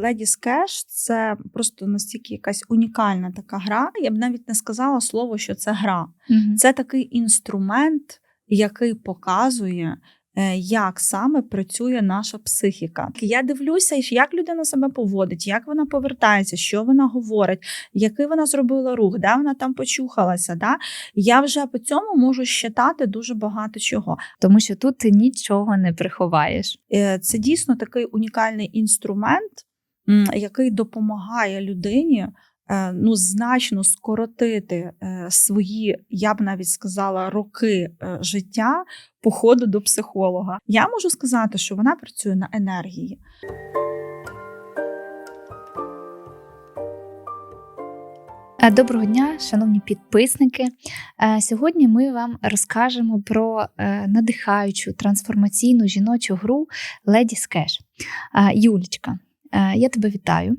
Ladies Cash – це просто настільки якась унікальна така гра. Я б навіть не сказала слово, що це гра. Мгм. Це такий інструмент, який показує, е, як саме працює наша психіка. Я дивлюся, як людина себе поводить, як вона повертається, що вона говорить, який вона зробила рух, де вона там почухалася. Да? Я вже по цьому можу щитати дуже багато чого. Тому що тут ти нічого не приховаєш. Е, Це дійсно такий унікальний інструмент, який допомагає людині е, ну, значно скоротити е, свої, я б навіть сказала, роки е, життя по ходу до психолога. Я можу сказати, що вона працює на енергії. Е, Доброго дня, шановні підписники. Е, Сьогодні ми вам розкажемо про е, надихаючу трансформаційну жіночу гру Cash. Е, Юлічка, е, я тебе вітаю.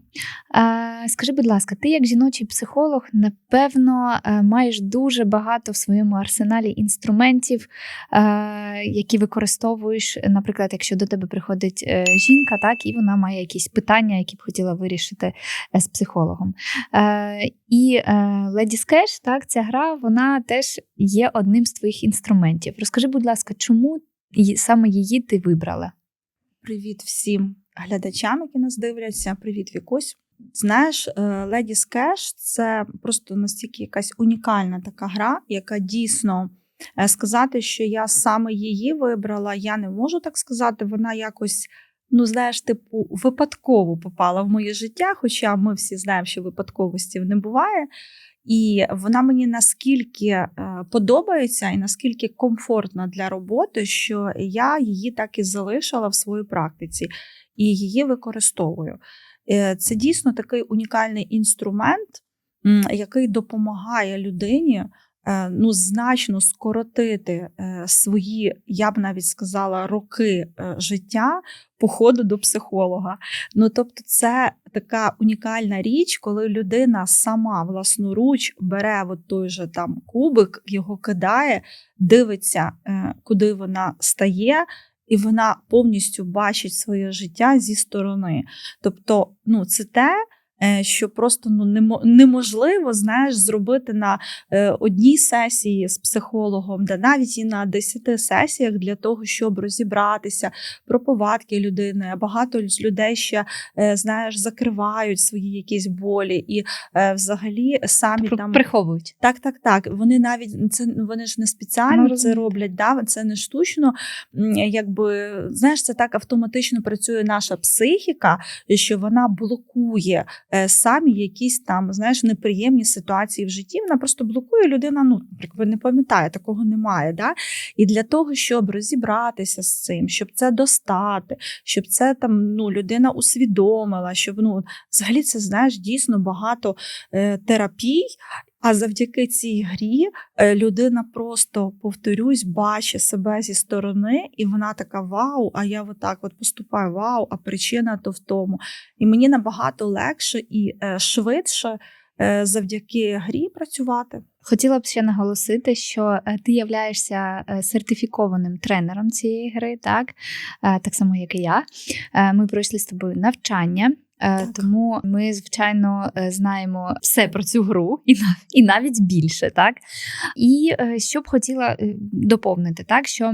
Е, Скажи, будь ласка, ти як жіночий психолог, напевно, е, маєш дуже багато в своєму арсеналі інструментів, е, які використовуєш, наприклад, якщо до тебе приходить е, жінка, так, і вона має якісь питання, які б хотіла вирішити е, з психологом. Е, і е, Ladies Cash, так, ця гра, вона теж є одним з твоїх інструментів. Розкажи, будь ласка, чому саме її ти вибрала? Привіт всім глядачам, які нас дивляться. Привіт, Вікусь. Знаєш, е, Ladies Cash – це просто настільки якась унікальна така гра, яка дійсно е, сказати, що я саме її вибрала, я не можу так сказати. Вона якось, ну знаєш, типу, випадково попала в моє життя, хоча ми всі знаємо, що випадковостів не буває. І вона мені наскільки е, подобається і наскільки комфортна для роботи, що я її так і залишила в своїй практиці і її використовую. Е, Це дійсно такий унікальний інструмент, який допомагає людині ну, значно скоротити е, свої, я б навіть сказала, роки е, життя по ходу до психолога. Ну, тобто, це така унікальна річ, коли людина сама власноруч бере от той же там кубик, його кидає, дивиться, е, куди вона стає. І вона повністю бачить своє життя зі сторони. Тобто, ну, це те, е, що просто ну, немо- неможливо знаєш, зробити на е, одній сесії з психологом, да навіть і на 10 сесіях для того, щоб розібратися про повадки людини. Багато людей ще е, знаєш, закривають свої якісь болі і е, взагалі самі При- там Приховують. так, так, так. Вони навіть це вони ж не спеціально Ну, це роблять, да? це не штучно. Якби знаєш, це так автоматично працює наша психіка, що вона блокує е, самі якісь там знаєш неприємні ситуації в житті. Вона просто блокує людина. Ну наприклад, не пам'ятає, такого немає. Да? І для того, щоб розібратися з цим, щоб це достати, щоб це там ну людина усвідомила, щоб ну взагалі це знаєш дійсно багато е, терапій. А завдяки цій грі е, людина просто, повторюсь, бачить себе зі сторони, і вона така: Вау, а я отак от поступаю, вау, а причина то в тому. І мені набагато легше і е, швидше е, завдяки грі працювати. Хотіла б ще наголосити, що ти являєшся сертифікованим тренером цієї гри, так, так само, як і я. Ми пройшли з тобою навчання. Е, Так. Тому ми, звичайно, е, знаємо все про цю гру і, і навіть більше, так? І е, що б хотіла доповнити, так що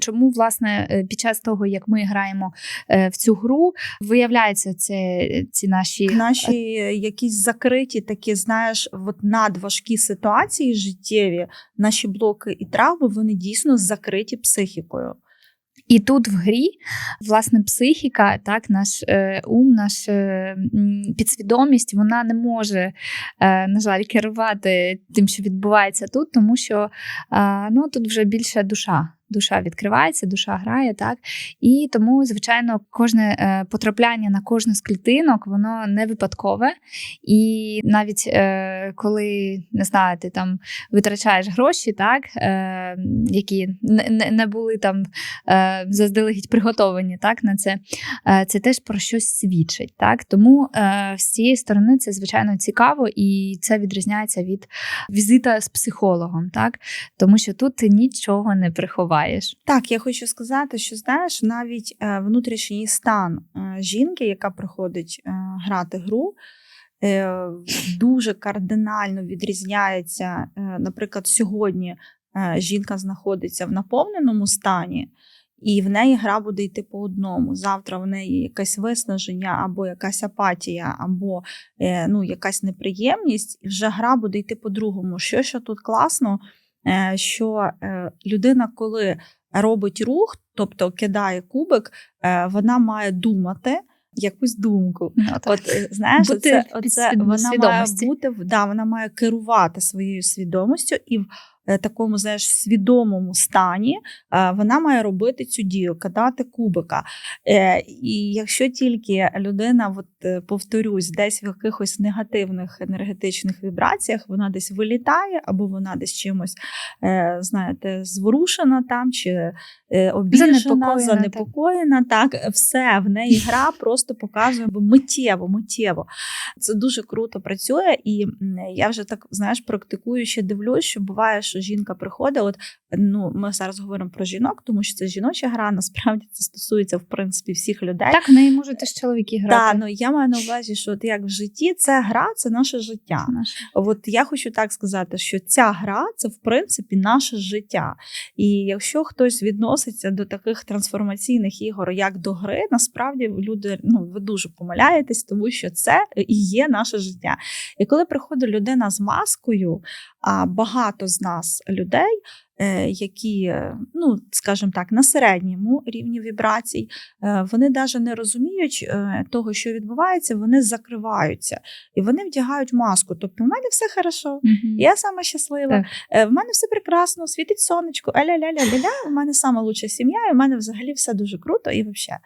чому, власне, під час того, як ми граємо в цю гру, виявляються це, ці наші Наші якісь закриті такі, знаєш, от надважкі ситуації життєві, наші блоки і травми, вони дійсно закриті психікою. І тут в грі, власне, психіка, так, наш е, ум, наша е, підсвідомість, вона не може, е, на жаль, керувати тим, що відбувається тут, тому що е, ну, тут вже більше душа. Душа відкривається, душа грає, так. І тому, звичайно, кожне е, потрапляння на кожну з клітинок, воно не випадкове. І навіть е, коли не знаю, ти там витрачаєш гроші, так, е, які не, не- були там е, заздалегідь приготовані так, на це, е, це теж про щось свідчить. Так? Тому е, з цієї сторони це звичайно цікаво, і це відрізняється від візита з психологом, так? тому що тут ти нічого не приховаєш. Відчуваєш? Так, я хочу сказати, що знаєш, навіть е, внутрішній стан е, жінки, яка приходить е, грати гру, дуже кардинально відрізняється. Наприклад, сьогодні жінка знаходиться в наповненому стані, і в неї гра буде йти по одному. Завтра в неї якесь виснаження, або якась апатія, або ну, якась неприємність, і вже гра буде йти по-другому. Що ще тут класно, що е, людина, коли робить рух, тобто кидає кубик, е, вона має думати якусь думку. Ну, так. От е, знаєш, Бути оце, оце вона має бути да, вона має керувати своєю свідомістю і е, такому знаєш, свідомому стані е, вона має робити цю дію, кидати кубика. Е, І якщо тільки людина, от, е, повторюсь, десь в якихось негативних енергетичних вібраціях, вона десь вилітає, або вона десь чимось, е, знаєте, зворушена там, чи е, обіжена, Занепокоєна, занепокоєна, так. все в неї гра просто показує бо миттєво, миттєво. Це дуже круто працює, і я вже так знаєш, практикуючи, дивлюсь, що буває, що жінка приходить. От ну ми зараз говоримо про жінок, тому що це жіноча гра. Насправді це стосується в принципі всіх людей. Так, в неї можуть теж чоловіки грати. Так, ну я маю на увазі, що от як в житті це гра, це наше життя. Це наше. От я хочу так сказати, що ця гра це в принципі наше життя. І якщо хтось відноситься до таких трансформаційних ігор, як до гри, насправді люди ну ви дуже помиляєтесь, тому що це і є наше життя. І коли приходить людина з маскою, а багато з нас людей. Е, Які, е, ну скажімо так, на середньому рівні вібрацій, е, вони навіть не розуміють того, що відбувається, вони закриваються і вони вдягають маску. Тобто, в мене все хорошо, я сама щаслива, Так. в мене все прекрасно, світить сонечко, аля-ля-ля-ля-ля, у мене сама лучша сім'я, і в мене взагалі все дуже круто і взагалі.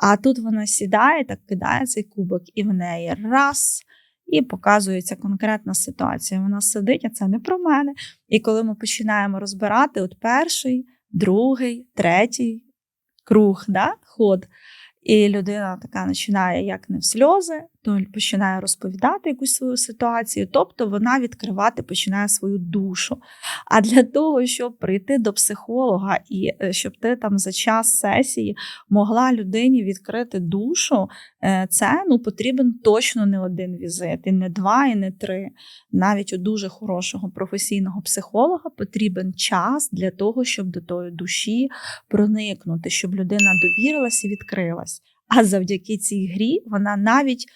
А тут вона сідає, так кидає цей кубок, і в неї раз. І показується конкретна ситуація. Вона сидить, а це не про мене. І коли ми починаємо розбирати, от перший, другий, третій круг, да, ход. І людина така починає як не в сльози, починає розповідати якусь свою ситуацію, тобто вона відкривати починає свою душу. А для того, щоб прийти до психолога і е, щоб ти там за час сесії могла людині відкрити душу, е, це ну потрібен точно не один візит, і не два, і не три. Навіть у дуже хорошого професійного психолога потрібен час для того, щоб до тої душі проникнути, щоб людина довірилась і відкрилась. А завдяки цій грі вона навіть.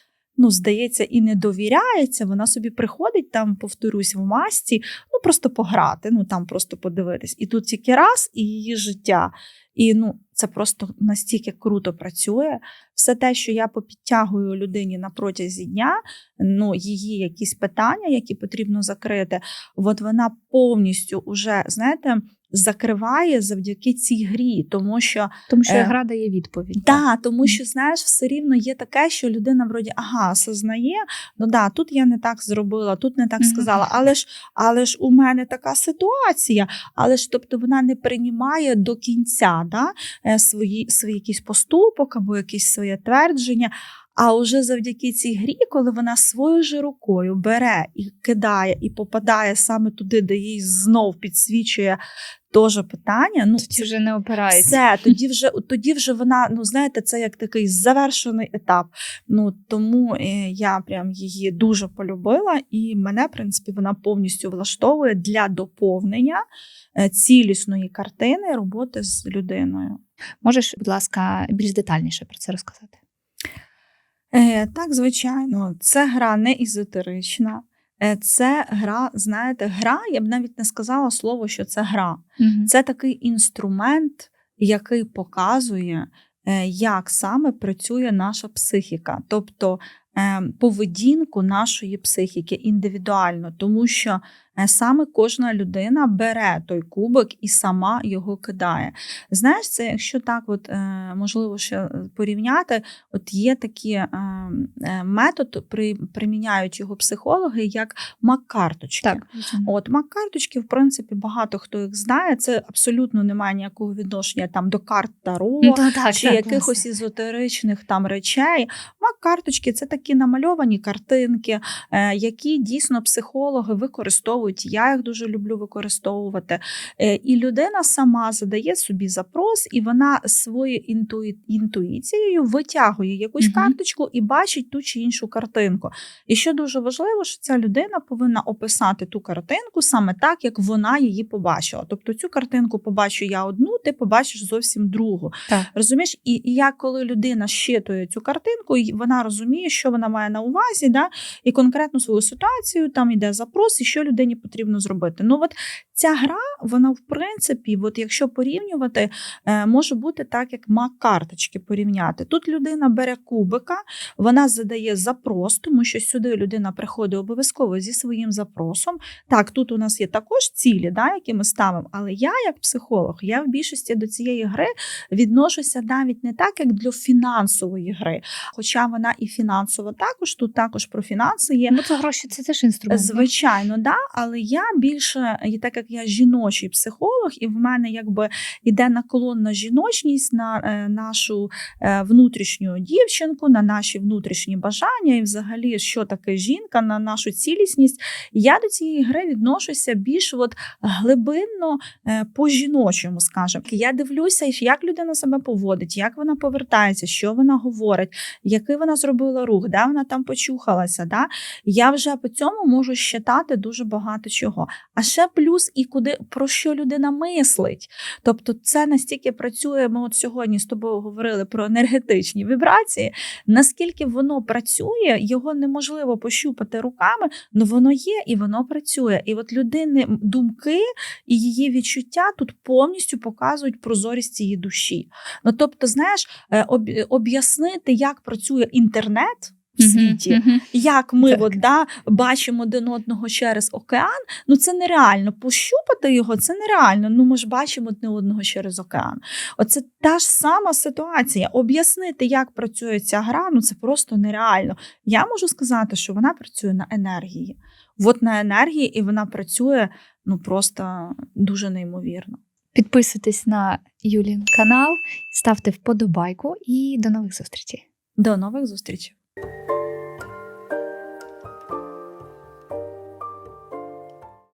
Ну, здається, і не довіряється. Вона собі приходить там, повторюсь, в масці, ну просто пограти, ну там просто подивитись. І тут тільки раз, і її життя. І ну, це просто настільки круто працює. Все те, що я попідтягую людині на протязі дня, ну, її якісь питання, які потрібно закрити, от вона повністю уже, знаєте, закриває завдяки цій грі, тому що Тому що Е, гра дає відповідь. Да, тому що знаєш, все рівно є таке, що людина вроді ага, осознає, ну да, тут я не так зробила, тут не так сказала, але ж, але ж у мене така ситуація, але ж тобто вона не приймає до кінця да, е, свої, свій якийсь поступок або якесь своє твердження. А уже завдяки цій грі, коли вона своєю ж рукою бере і кидає, і попадає саме туди, де їй знов підсвічує теж питання. Ну, Тоді вже не опирається. все, тоді вже, тоді вже вона, ну знаєте, це як такий завершений етап. Ну тому е, я прям її дуже полюбила, і мене, в принципі, вона повністю влаштовує для доповнення е, цілісної картини роботи з людиною. Можеш, будь ласка, більш детальніше про це розказати? Е, так, звичайно, це гра не езотерична. Е, Це гра, знаєте, гра, я б навіть не сказала слово, що це гра. Мгм. Це такий інструмент, який показує, е, як саме працює наша психіка, тобто е, поведінку нашої психіки індивідуально, тому що саме кожна людина бере той кубок і сама його кидає. Знаєш, це якщо так, от е, можливо, ще е, порівняти, от є такі е, е, метод, при, приміняють його психологи як мак-карточки. Так. От мак-карточки, в принципі, багато хто їх знає. Це абсолютно не має ніякого відношення там до карт Таро Ну, та, так, чи так, якихось езотеричних там речей. Мак-карточки це такі намальовані картинки, е, які дійсно психологи використовують. Я їх дуже люблю використовувати. Е, І людина сама задає собі запрос, і вона своєю інтуї... інтуїцією витягує якусь Мгм. карточку і бачить ту чи іншу картинку. І що дуже важливо, що ця людина повинна описати ту картинку саме так, як вона її побачила. Тобто цю картинку побачу я одну, ти побачиш зовсім другу. Так. Розумієш, і, і як коли людина щитує цю картинку, і вона розуміє, що вона має на увазі, да, і конкретну свою ситуацію, там йде запрос, і що людині потрібно зробити. Ну от ця гра, вона в принципі, от якщо порівнювати, е, може бути так, як мак карточки порівняти. Тут людина бере кубика, вона задає запрос, тому що сюди людина приходить обов'язково зі своїм запросом. Так, тут у нас є також цілі, да, які ми ставимо, але я, як психолог, я в більшості до цієї гри відношуся навіть не так, як до фінансової гри. Хоча вона і фінансова також, тут також про фінанси є. Ну, це гроші це теж інструмент. Звичайно, да, але я більше, і так як я жіночий психолог, і в мене якби іде наклон на жіночність, на е, нашу е, внутрішню дівчинку, на наші внутрішні бажання, і взагалі, що таке жінка, на нашу цілісність. Я до цієї гри відношуся більш от глибинно е, по-жіночому, скажімо. Я дивлюся, як людина себе поводить, як вона повертається, що вона говорить, який вона зробила рух, де вона там почухалася. Да? я вже по цьому можу щитати дуже багато чого. А ще плюс і куди про що людина мислить. Тобто, це настільки працює. Ми от сьогодні з тобою говорили про енергетичні вібрації. Наскільки воно працює, його неможливо пощупати руками, але воно є і воно працює. І от людини думки і її відчуття тут повністю показують прозорість її душі. Ну тобто, знаєш, е, об'яснити, як працює інтернет. В світі, як ми Так. от, да, бачимо один одного через океан, ну це нереально. Пощупати його це нереально. Ну ми ж бачимо одне одного через океан. Оце та ж сама ситуація. Об'яснити, як працює ця гра, ну це просто нереально. Я можу сказати, що вона працює на енергії. От на енергії, і вона працює ну просто дуже неймовірно. Підписуйтесь на Юлін канал, ставте вподобайку і до нових зустрічей. До нових зустрічей! you.